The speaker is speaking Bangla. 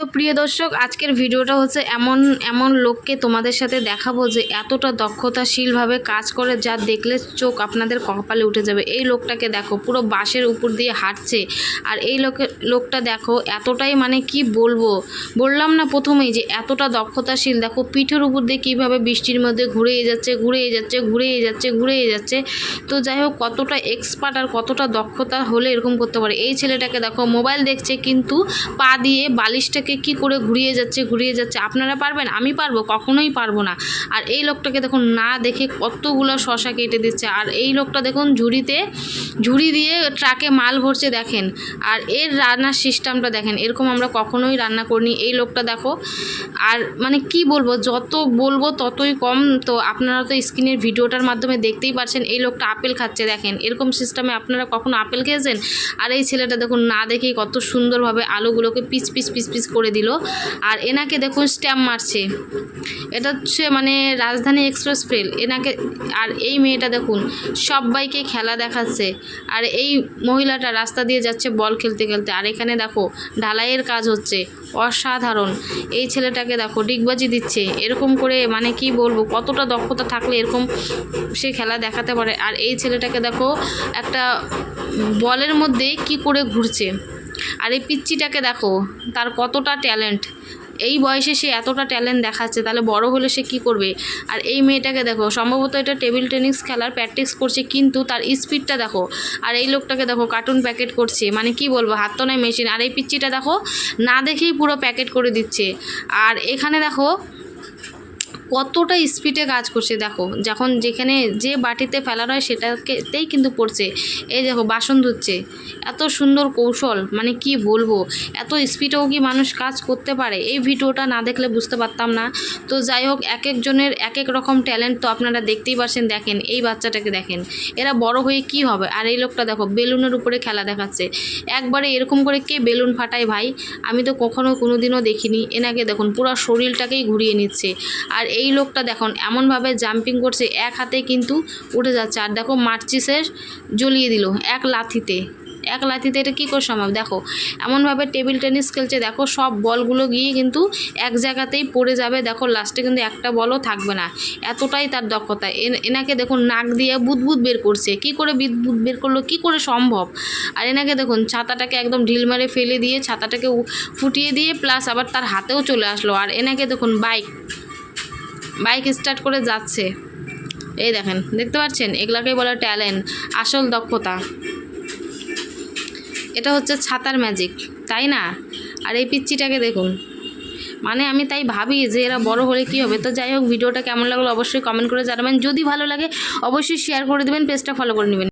তো প্রিয় দর্শক, আজকের ভিডিওটা হচ্ছে এমন এমন লোককে তোমাদের সাথে দেখাবো যে এতটা দক্ষতাশীলভাবে কাজ করে যা দেখলে চোখ আপনাদের কপালে উঠে যাবে। এই লোকটাকে দেখো, পুরো বাঁশের উপর দিয়ে হাঁটছে। আর এই লোকে, লোকটা দেখো, এতটাই মানে কি বলব? বললাম না প্রথমেই যে এতটা দক্ষতাশীল। দেখো, পিঠের উপর দিয়ে কীভাবে বৃষ্টির মধ্যে ঘুরেই যাচ্ছে ঘুরেই যাচ্ছে ঘুরেই যাচ্ছে ঘুরেই যাচ্ছে। তো যাই হোক, কতটা এক্সপার্ট আর কতটা দক্ষতা হলে এরকম করতে পারে। এই ছেলেটাকে দেখো, মোবাইল দেখছে কিন্তু পা দিয়ে বালিশটাকে কি করে ঘুরিয়ে যাচ্ছে ঘুরিয়ে যাচ্ছে, আপনারা পারবেন? আমি পারব, কখনোই পারব না। আর এই লোকটাকে দেখুন, না দেখে কতগুলো শশা কেটে দিচ্ছে। আর এই লোকটা দেখুন, ঝুড়িতে, ঝুড়ি দিয়ে ট্রাকে মাল ভরছে, দেখেন। আর এর রান্নার সিস্টেমটা দেখেন, এরকম আমরা কখনোই রান্না করিনি। এই লোকটা দেখো, আর মানে কি বলব, যত বলব ততই কম। তো আপনারা তো স্ক্রিনের ভিডিওটার মাধ্যমে দেখতেই পাচ্ছেন এই লোকটা আপেল খাচ্ছে, দেখেন। এরকম সিস্টেমে আপনারা কখনো আপেল খেয়েছেন? আর এই ছেলেটা দেখুন, না দেখেই কত সুন্দরভাবে আলুগুলোকে পিস পিস পিস পিস করে দিল। আর এনাকে দেখুন স্ট্যাম্প মারছে। এটা হচ্ছে মানে রাজধানী এক্সপ্রেস ফ্রেল এনাকে আর এই মেয়েটা দেখুন, সবাইকে খেলা দেখাচ্ছে। আর এই মহিলাটা রাস্তা দিয়ে যাচ্ছে বল খেলতে খেলতে। আর এখানে দেখো, ঢালাইয়ের কাজ হচ্ছে। অসাধারণ। এই ছেলেটাকে দেখো, ডিগবাজি দিচ্ছে। এরকম করে মানে কি বলব, কতটা দক্ষতা থাকলে এরকম সে খেলা দেখাতে পারে। আর এই ছেলেটাকে দেখো, একটা বলের মধ্যে কি করে ঘুরছে। আর এই পিচ্চিটাকে দেখো, তার কতটা ট্যালেন্ট। এই বয়সে সে এতটা ট্যালেন্ট দেখাচ্ছে, তাহলে বড় হলে সে কি করবে? আর এই মেয়েটাকে দেখো, সম্ভবত এটা টেবিল টেনিস খেলার প্র্যাকটিস করছে, কিন্তু তার স্পিডটা দেখো, আর এই লোকটাকে দেখো, কার্টুন প্যাকেট করছে। মানে কি বলব, হাত তো নয় মেশিন। আর এই পিচ্চিটা দেখো, না দেখেই পুরো প্যাকেট করে দিচ্ছে। আর এখানে দেখো কতটা স্পিডে কাজ করছে, দেখো। যখন যেখানে যে বাটিতে ফেলানো হয়, সেটাকেতেই কিন্তু পড়ছে। এই দেখো, বাসন ধুচ্ছে। এত সুন্দর কৌশল মানে কি বলব? এত স্পিডেও কি মানুষ কাজ করতে পারে? এই ভিডিওটা না দেখলে বুঝতে পারতাম না। তো যাই হোক, এক একজনের এক এক রকম ট্যালেন্ট তো আপনারা দেখতেই পারছেন, দেখেন, এই বাচ্চাটাকে দেখেন। এরা বড় হয়ে কি হবে? আর এই লোকটা দেখো, বেলুনের উপরে খেলা দেখাচ্ছে। একবারে এরকম করে কে বেলুন ফাটায় ভাই? আমি তো কখনো কোনোদিনও দেখিনি। এনাকে দেখুন, পুরো শরীরটাকেই ঘুরিয়ে নিচ্ছে। আর এই লোকটা দেখুন, এমনভাবে জাম্পিং করছে, এক হাতে কিন্তু উঠে যাচ্ছে। আর দেখো, মার্চিসের জ্বলিয়ে দিল এক লাথিতে। এক লাথিতে এটা কী করে সম্ভব? দেখো, এমনভাবে টেবিল টেনিস খেলছে, দেখো, সব বলগুলো গিয়ে কিন্তু এক জায়গাতেই পড়ে যাবে। দেখো লাস্টে কিন্তু একটা বলও থাকবে না। এতটাই তার দক্ষতা। এন- এনাকে দেখুন, নাক দিয়ে বুদবুদ বের করছে। কি করে বিদ্যুৎ বের করল? কি করে সম্ভব? আর এনাকে দেখুন, ছাতাটাকে একদম ঢিল মারে ফেলে দিয়ে, ছাতাটাকে ফুটিয়ে দিয়ে প্লাস আবার তার হাতেও চলে আসলো। আর এনাকে দেখুন বাইক বাইক স্টার্ট করে যাচ্ছে। এই দেখেন, দেখতে পাচ্ছেন? এগুলাকেই বলে ট্যালেন্ট আসল দক্ষতা। এটা হচ্ছে ছাতার ম্যাজিক তাই না? আর এই পিচ্চিটাকে দেখুন। মানে আমি তাই ভাবি যে এরা বড় হলে কি হবে? তো যাই হোক, ভিডিওটা কেমন লাগল অবশ্যই কমেন্ট করে জানাবেন। যদি ভালো লাগে, অবশ্যই শেয়ার করে দেবেন পেজটা ফলো করে নেবেন।